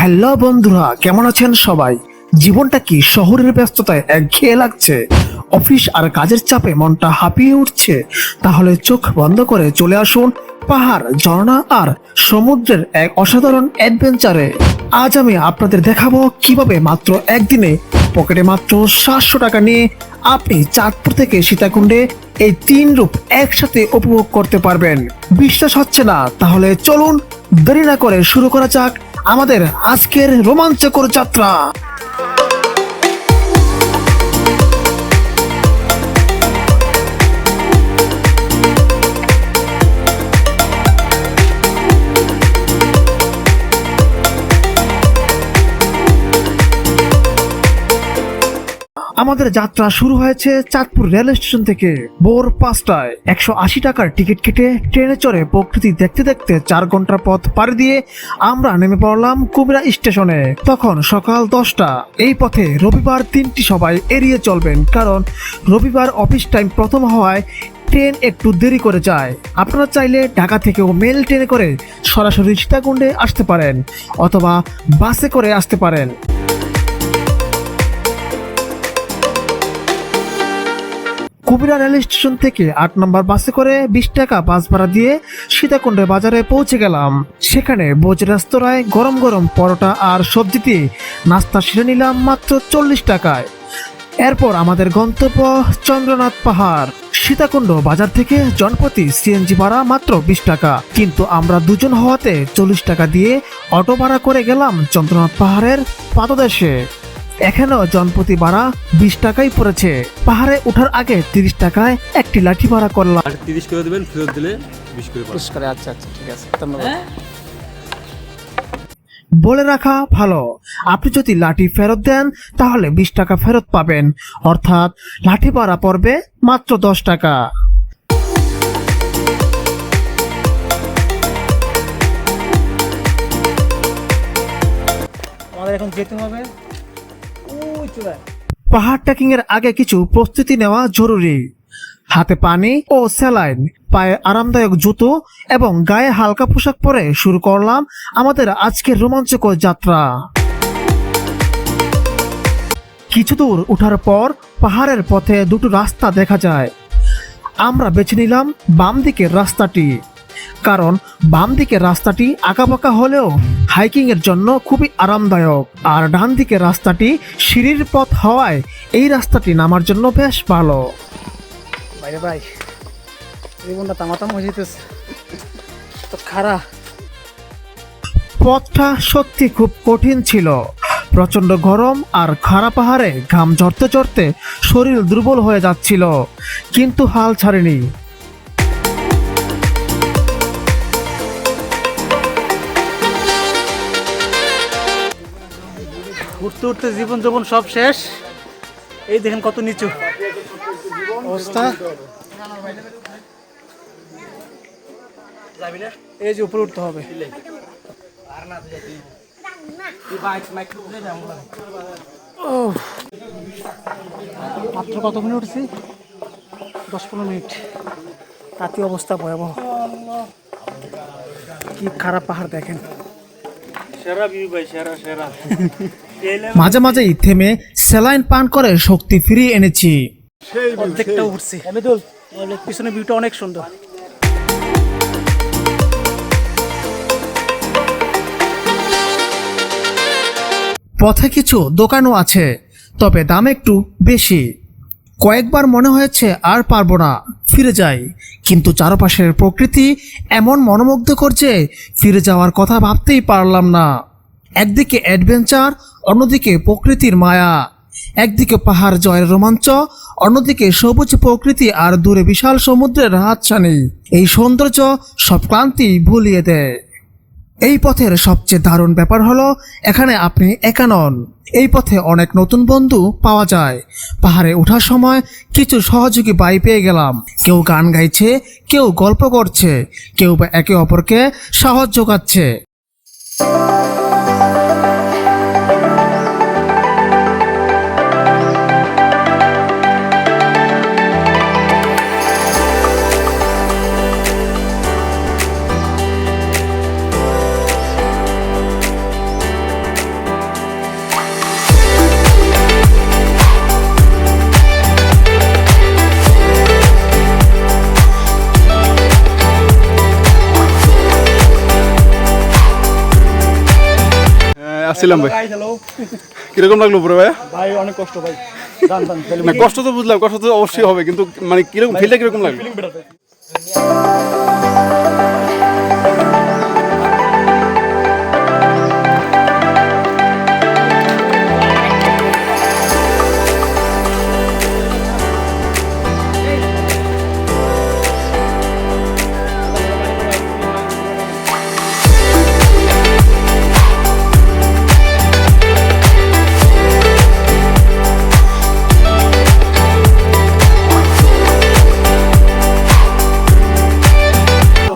Hello বন্ধুরা, কেমন আছেন সবাই? জীবনটা কি শহরের ব্যস্ততায় একঘেয়ে লাগছে? অফিস আর কাজের চাপে মনটা হাঁপিয়ে উঠছে। তাহলে চোখ বন্ধ করে চলে আসুন পাহাড়, ঝর্ণা আর সমুদ্রের এক অসাধারণ অ্যাডভেঞ্চারে। আজ আমি আপনাদের দেখাবো কীভাবে মাত্র একদিনে পকেটে মাত্র সাতশো টাকা নিয়ে আপনি চাঁদপুর থেকে সীতাকুণ্ডে এই তিন রূপ একসাথে উপভোগ করতে পারবেন। বিশ্বাস হচ্ছে না? তাহলে চলুন দেরি না করে শুরু করা যাক আমাদের আজকের রোমাঞ্চকর যাত্রা। আমাদের যাত্রা শুরু হয়েছে চাঁদপুর রেল স্টেশন থেকে। ভোর পাঁচটায় একশো আশি টাকার টিকিট কেটে ট্রেনে চড়ে প্রকৃতি দেখতে দেখতে চার ঘণ্টার পথ পাড়ি দিয়ে আমরা নেমে পড়লাম কুমিরা স্টেশনে। তখন সকাল দশটা। এই পথে রবিবার তিনটি সবাই এড়িয়ে চলবেন, কারণ রবিবার অফিস টাইম প্রথম হওয়ায় ট্রেন একটু দেরি করে যায়। আপনারা চাইলে ঢাকা থেকেও মেল ট্রেনে করে সরাসরি সীতাকুণ্ডে আসতে পারেন, অথবা বাসে করে আসতে পারেন। কুমিরা রেল স্টেশন থেকে আট নম্বর বাসে করে বিশ টাকা বাস ভাড়া দিয়ে সীতাকুণ্ডে বাজারে পৌঁছে গেলাম। সেখানে বোজ রেস্তোরাঁয় গরম গরম পরোটা আর সবজি দিয়ে নাস্তা সেরে নিলাম মাত্র চল্লিশ টাকায়। এরপর আমাদের গন্তব্য চন্দ্রনাথ পাহাড়। সীতাকুণ্ড বাজার থেকে জনপ্রতি সিএনজি ভাড়া মাত্র বিশ টাকা। কিন্তু আমরা দুজন হওয়াতে চল্লিশ টাকা দিয়ে অটো ভাড়া করে গেলাম চন্দ্রনাথ পাহাড়ের পাদদেশে। এখানেও জনপ্রতি ভাড়া বিশ টাকাই পড়েছে। পাহাড়ে ওঠার আগে তিরিশ টাকায় একটি লাঠি ভাড়া করলাম। আর তিরিশ করে দেবেন ফেরত দিলে বিশ করে বিশ করে আচ্ছা আচ্ছা ঠিক আছে ধন্যবাদ। বলে রাখা ভালো। আপনি যদি লাঠি ফেরত দেন তাহলে বিশ টাকা ফেরত পাবেন। অর্থাৎ লাঠি ভাড়া পড়বে মাত্র দশ টাকা। আমাদের এখন যেতে হবে। পাহাড় ট্রেকিং এর আগে কিছু প্রস্তুতি নেওয়া জরুরি। হাতে পানি ও স্যালাইন, পায়ে আরামদায়ক জুতো এবং গায়ে হালকা পোশাক পরে শুরু করলাম আমাদের আজকের রোমাঞ্চকর যাত্রা। কিছু দূর ওঠার পর পাহাড়ের পথে দুটো রাস্তা দেখা যায়। আমরা বেছে নিলাম বাম দিকের রাস্তাটি। কারণ বাম দিকের রাস্তাটি আঁকাবাঁকা হলেও হাইকিং এর জন্য খুবই আরামদায়ক। আর ডান দিকের রাস্তাটি সিঁড়ির পথ হওয়ায় এই রাস্তাটি নামার জন্য বেশ ভালো। বাইরে ভাই জীবনটা তামাতাম হয়ে যেতেছে। তো খারা পথটা সত্যি খুব কঠিন ছিল। প্রচণ্ড গরম আর খাড়া পাহাড়ে ঘাম ঝরতে ঝরতে শরীর দুর্বল হয়ে যাচ্ছিল কিন্তু হাল ছাড়েনি। উঠতে উঠতে জীবন জীবন সব শেষ। এই দেখেন কত নিচু। অবস্থা। এই যে উপরে উঠতে হবে। ও মাত্র কত মিনিট উঠছি? দশ পনেরো মিনিট। তাতে অবস্থা ভয়াবহ। কি খারাপ পাহাড় দেখেন। সেরা ভিউ ভাই সেরা সেরা। মাঝে মাঝেই থেমে স্যালাইন পান করে শক্তি ফিরিয়ে এনেছি। অর্ধেকটা উঠছি। পিছনে ভিউটা অনেক সুন্দর। পথে কিছু দোকানও আছে তবে দাম একটু বেশি। কয়েকবার মনে হয়েছে আর পারব না ফিরে যাই। কিন্তু চারপাশের প্রকৃতি এমন মনোমুগ্ধকর করছে ফিরে যাওয়ার কথা ভাবতেই পারলাম না। একদিকে অ্যাডভেঞ্চার অন্যদিকে প্রকৃতির মায়া। একদিকে পাহাড় জয়ের রোমাঞ্চ, অন্যদিকে সবুজ প্রকৃতি আর দূরে বিশাল সমুদ্রের হাতছানি। এই সৌন্দর্য সব ক্লান্তি ভুলিয়ে দেয়। এই পথের সবচেয়ে দারুণ ব্যাপার হলো, এখানে আপনি একা নন। এই পথে অনেক নতুন বন্ধু পাওয়া যায়। পাহাড়ে ওঠার সময় কিছু সহযোগী বাই পেয়ে গেলাম। কেউ গান গাইছে, কেউ গল্প করছে, কেউ বা একে অপরকে সাহস যোগাচ্ছে। আসছিলাম ভাই। কীরকম লাগল পুরো ভাই? ভাই অনেক কষ্ট ভাই। না কষ্ট তো বুঝলাম কষ্ট তো অবশ্যই হবে কিন্তু মানে কীরকম ফিলটা কীরকম লাগল?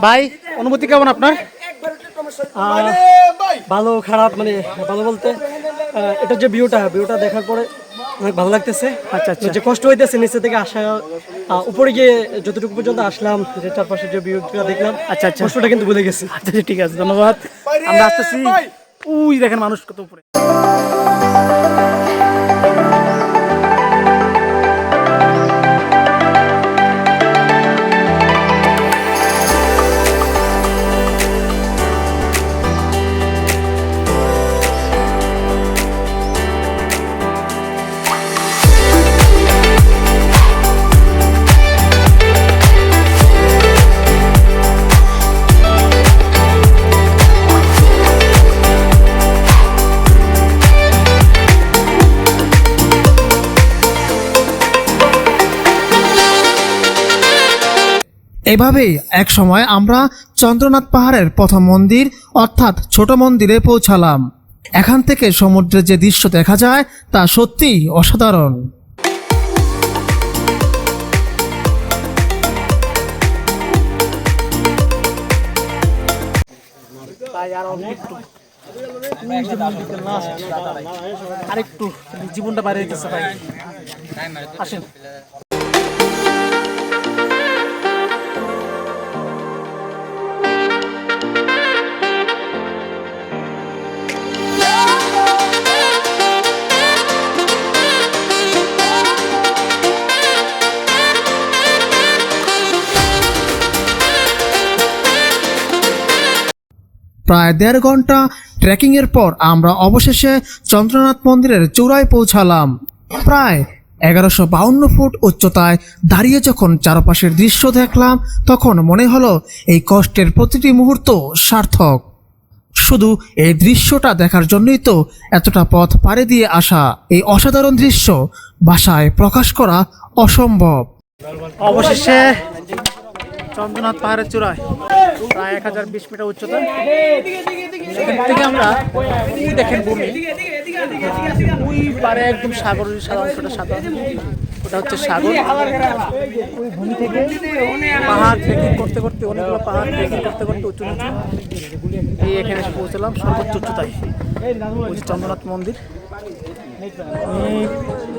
ভাই অনুভূতি কেমন আপনার? ভালো খারাপ মানে ভালো বলতে এটা যে ভিউটা ভিউটা দেখার পরে অনেক ভালো লাগতেছে। আচ্ছা, আচ্ছা। যে কষ্ট হইতেছে নিচে থেকে আসা উপরে গিয়ে যতটুকু পর্যন্ত আসলাম যে চারপাশে যে ভিউটা দেখলাম আচ্ছা, আচ্ছা। কষ্টটা কিন্তু ভুলে গেছি। আচ্ছা আচ্ছা, ঠিক আছে ধন্যবাদ। আমরা আসতেছি। উই দেখেন মানুষ কত উপরে। এভাবেই এক সময় আমরা চন্দ্রনাথ পাহাড়ের প্রথম মন্দির অর্থাৎ ছোট মন্দিরে পৌঁছালাম এখান থেকে সমুদ্রের যে দৃশ্য দেখা যায় তা সত্যিই অসাধারণ। আরেকটু জীবনটা বাইরে যেতেছে ভাই আসেন প্রায় দেড় ঘণ্টা ট্রেকিংয়ের পর আমরা অবশেষে চন্দ্রনাথ মন্দিরের চূড়ায় পৌঁছালাম। প্রায় এগারোশো বাউন্ন ফুট উচ্চতায় দাঁড়িয়ে যখন চারপাশের দৃশ্য দেখলাম, তখন মনে হলো এই কষ্টের প্রতিটি মুহূর্ত সার্থক। শুধু এই দৃশ্যটা দেখার জন্যই তো এতটা পথ পাড়ি দিয়ে আসা এই অসাধারণ দৃশ্য ভাষায় প্রকাশ করা অসম্ভব। অবশেষে চন্দ্রনাথ পাহাড়ের চূড়ায়। প্রায় এক হাজার বিশ মিটার উচ্চতা। এখান থেকে আমরা উই দেখেন ভূমি। ওই পারে একদম সাগরের সাদা অংশটা সাদা ওটা হচ্ছে সাগর। ওই ভূমি থেকে পাহাড় ট্রেকিং করতে করতে, অনেকগুলো পাহাড় ট্রেকিং করতে করতে উঁচু নিচু। এই এখানে এসে পৌঁছলাম, সর্বোচ্চ উচ্চতায়। ওই চন্দ্রনাথ মন্দির।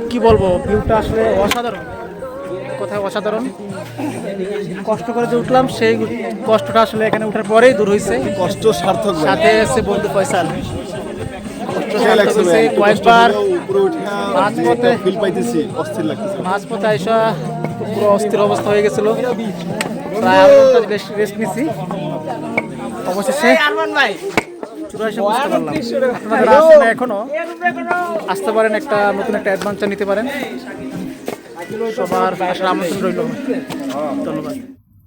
কি বলব ভিউটা আসলে অসাধারণ। কোথায় অসাধারণ। কষ্ট করে যে উঠলাম সেই কষ্টটা আসলে এখানে উঠার পরেই দূর হয়েছে কষ্ট সার্থক সাথে আছে বন্ধু ফয়সাল। কয়েকবার। মাঝপথে মাঝপথে আইসা পুরো অস্থির অবস্থা হয়ে গেছিল। প্রায় আধা ঘণ্টা রেস্ট নিছি। অবশেষে এসে এখনও আসতে পারেন একটা নতুন একটা অ্যাডভেঞ্চার নিতে পারেন। সবার আসার আমন্ত্রণ রইল। ধন্যবাদ।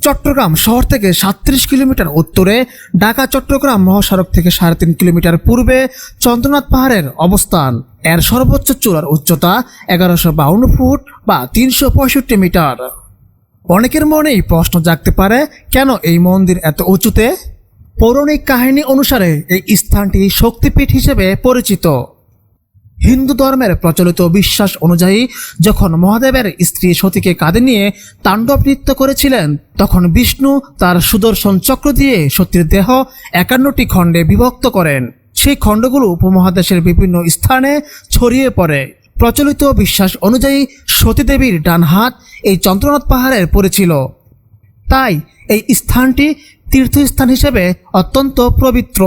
চট্টগ্রাম শহর থেকে সাতত্রিশ কিলোমিটার উত্তরে, ঢাকা, চট্টগ্রাম মহাসড়ক থেকে সাড়ে তিন কিলোমিটার পূর্বে চন্দ্রনাথ পাহাড়ের অবস্থান। এর সর্বোচ্চ চূড়ার উচ্চতা এগারোশো বাউন্ন ফুট বা তিনশো পঁয়ষট্টি মিটার। অনেকের মনেই প্রশ্ন জাগতে পারে, কেন এই মন্দির এত উঁচুতে? পৌরাণিক কাহিনী অনুসারে এই স্থানটি শক্তিপীঠ হিসেবে পরিচিত। হিন্দু ধর্মের প্রচলিত বিশ্বাস অনুযায়ী যখন মহাদেবের স্ত্রী সতীকে কাঁধে নিয়ে তাণ্ডব নৃত্য করেছিলেন, তখন বিষ্ণু তার সুদর্শন চক্র দিয়ে সতীর দেহ একান্নটি খণ্ডে বিভক্ত করেন। সেই খণ্ডগুলো উপমহাদেশের বিভিন্ন স্থানে ছড়িয়ে পড়ে। প্রচলিত বিশ্বাস অনুযায়ী সতীদেবীর ডান হাত এই চন্দ্রনাথ পাহাড়ের পড়েছিল তাই এই স্থানটি তীর্থস্থান হিসেবে অত্যন্ত পবিত্র।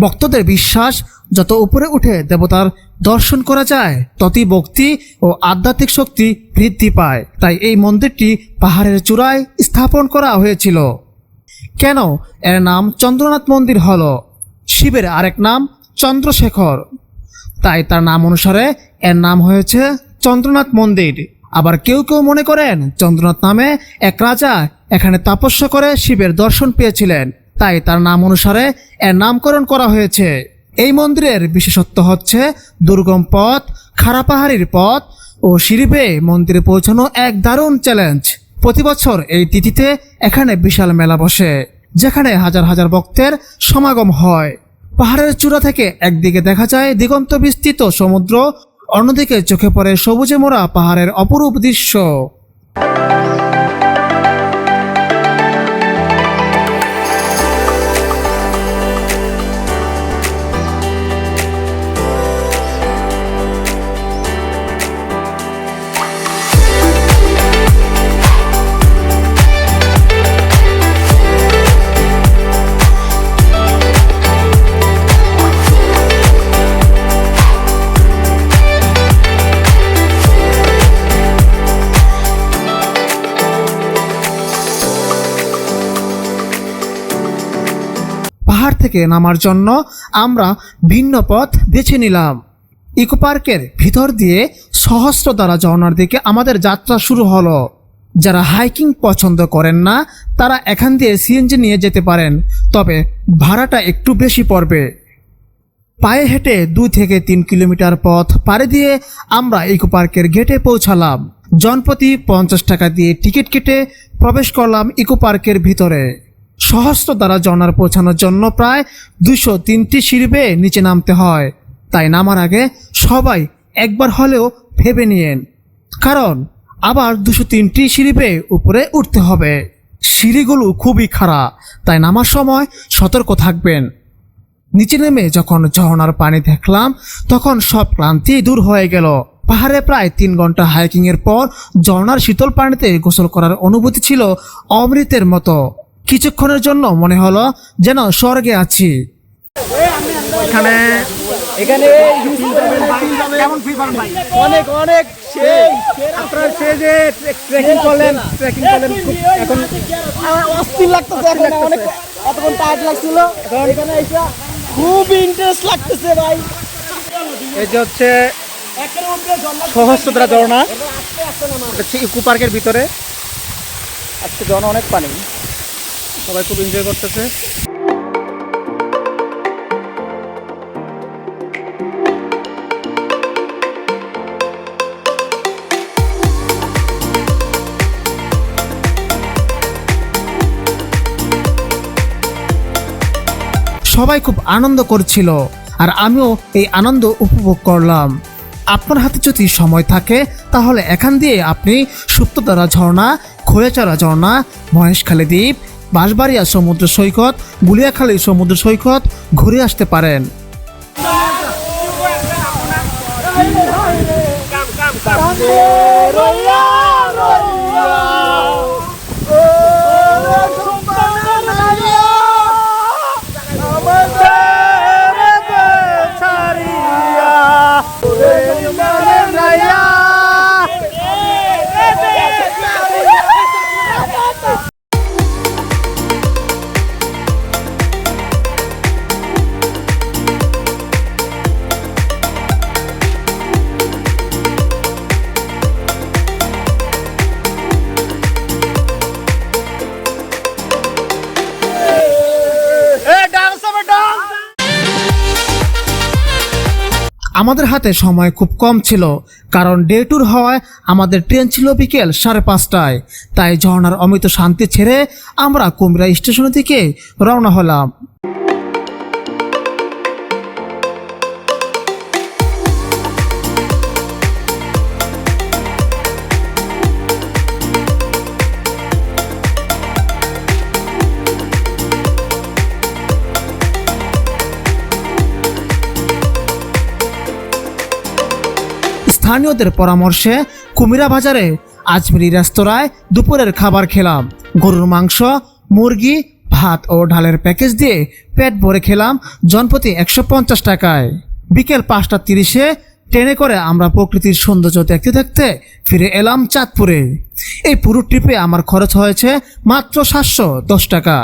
ভক্তদের বিশ্বাস যত উপরে উঠে দেবতার দর্শন করা যায়, ততই ভক্তি ও আধ্যাত্মিক শক্তি বৃদ্ধি পায়। তাই এই মন্দিরটি পাহাড়ের চূড়ায় স্থাপন করা হয়েছিল। কেন? এর নাম চন্দ্রনাথ মন্দির হল। শিবের আরেক নাম চন্দ্রশেখর। তাই তার নাম অনুসারে এর নাম হয়েছে চন্দ্রনাথ মন্দির। আবার কেউ কেউ মনে করেন চন্দ্রনাথ নামে এক রাজা এখানে তপস্যা করে শিবের দর্শন পেয়েছিলেন। তাই তার নাম অনুসারে এর নামকরণ করা হয়েছে। এই মন্দিরের বিশেষত্ব হচ্ছে দুর্গম পথ, খাড়া পাহাড়ির পথ ও সিঁড়ি মন্দিরে পৌঁছানো এক দারুণ চ্যালেঞ্জ প্রতি বছর এই তিথিতে এখানে বিশাল মেলা বসে, যেখানে হাজার হাজার ভক্তের সমাগম হয়। পাহাড়ের চূড়া থেকে একদিকে দেখা যায় দিগন্ত বিস্তৃত সমুদ্র, অন্যদিকে চোখে পড়ে সবুজে মোড়া পাহাড়ের অপরূপ দৃশ্য। পাহাড় থেকে নামার জন্য আমরা ভিন্ন পথ বেছে নিলাম। ইকো পার্কের ভিতর দিয়ে সহস্র দ্বারা ঝর্ণার দিকে আমাদের যাত্রা শুরু হলো। যারা হাইকিং পছন্দ করেন না, তারা এখান দিয়ে সিএনজি নিয়ে যেতে পারেন, তবে ভাড়াটা একটু বেশি পড়বে। পায়ে হেঁটে দুই থেকে তিন কিলোমিটার পথ পাড়ি দিয়ে আমরা ইকো পার্কের গেটে পৌঁছালাম। জনপ্রতি পঞ্চাশ টাকা দিয়ে টিকিট কেটে প্রবেশ করলাম ইকো পার্কের ভিতরে। সহস্র দ্বারা জনার পৌঁছানোর জন্য প্রায় দুশো তিনটি বেয়ে নিচে নামতে হয়। তাই নামার আগে সবাই একবার হলেও ভেবে নিয়েন। কারণ আবার দুশো তিনটি বেয়ে উপরে উঠতে হবে। সিঁড়িগুলো খুবই খারাপ তাই নামার সময় সতর্ক থাকবেন। নিচে নেমে যখন ঝর্ণার পানি দেখলাম, তখন সব ক্লান্তি দূর হয়ে গেল। পাহাড়ে প্রায় তিন ঘণ্টা হাইকিং এর পর ঝর্ণার শীতল পানিতে গোসল করার অনুভূতি ছিল অমৃতের মতো। কিছুক্ষণের জন্য মনে হলো যেন স্বর্গে আছি। এখানে এখানে কেমন ফিল করেন ভাই? অনেক অনেক সেই আপনারা সে যে ট্রেকিং করলেন ট্রেকিং করলেন খুব এখন অস্থির লাগতেছে এখন অনেক এতক্ষণ টায়ার্ড লাগছিল। এখন এখানে এসে খুব ইন্টারেস্ট লাগতেছে ভাই। এই যে হচ্ছে সহস্রধারা ঝর্ণা। এটা ইকো পার্কের ভিতরে। আজকে ঝর্ণা অনেক পানি। সবাই খুব এনজয় করতেছে। সবাই খুব আনন্দ করছিল, আর আমিও এই আনন্দ উপভোগ করলাম। আপনার হাতে যদি সময় থাকে, তাহলে এখান দিয়ে আপনি সুপ্ততারা ঝর্ণা, খোয়াচারা ঝর্ণা, মহেশখালী দ্বীপ বাঁশবাড়িয়া সমুদ্র সৈকত গুলিয়াখালী সমুদ্র সৈকত ঘুরে আসতে পারেন আমাদের হাতে সময় খুব কম ছিল, কারণ ডে ট্যুর হওয়ায় আমাদের ট্রেন ছিল বিকেল সাড়ে পাঁচটায়। তাই ঝর্ণার অমিত শান্তি ছেড়ে আমরা কুমিরা স্টেশনের দিকে রওনা হলাম। স্থানীয়দের পরামর্শে কুমিরা বাজারে আজমিরি রেস্তোরাঁয় দুপুরের খাবার খেলাম। গরুর মাংস, মুরগি, ভাত ও ডালের প্যাকেজ দিয়ে পেট ভরে খেলাম জনপ্রতি একশো পঞ্চাশ টাকায়। বিকেল পাঁচটা তিরিশে ট্রেনে করে আমরা প্রকৃতির সৌন্দর্য দেখতে দেখতে ফিরে এলাম চাঁদপুরে। এই পুরো ট্রিপে আমার খরচ হয়েছে মাত্র সাতশো দশ টাকা।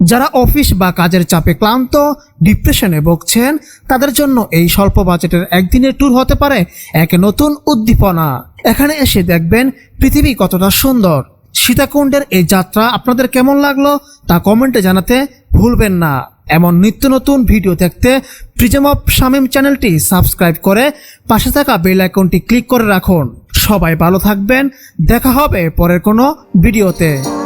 যারা অফিস বা কাজের চাপে ক্লান্ত ডিপ্রেশনে ভুগছেন, তাদের জন্য এই স্বল্প বাজেটের একদিনের ট্যুর হতে পারে এক নতুন উদ্দীপনা। এখানে এসে দেখবেন পৃথিবী কতটা সুন্দর। সীতাকুণ্ডের এই যাত্রা আপনাদের কেমন লাগল তা কমেন্টে জানাতে ভুলবেন না। এমন নিত্য নতুন ভিডিও দেখতে প্রিজম অফ শামিম চ্যানেলটি সাবস্ক্রাইব করে পাশে থাকা বেল আইকনটি ক্লিক করে রাখুন। সবাই ভালো থাকবেন। দেখা হবে পরের কোনো ভিডিওতে।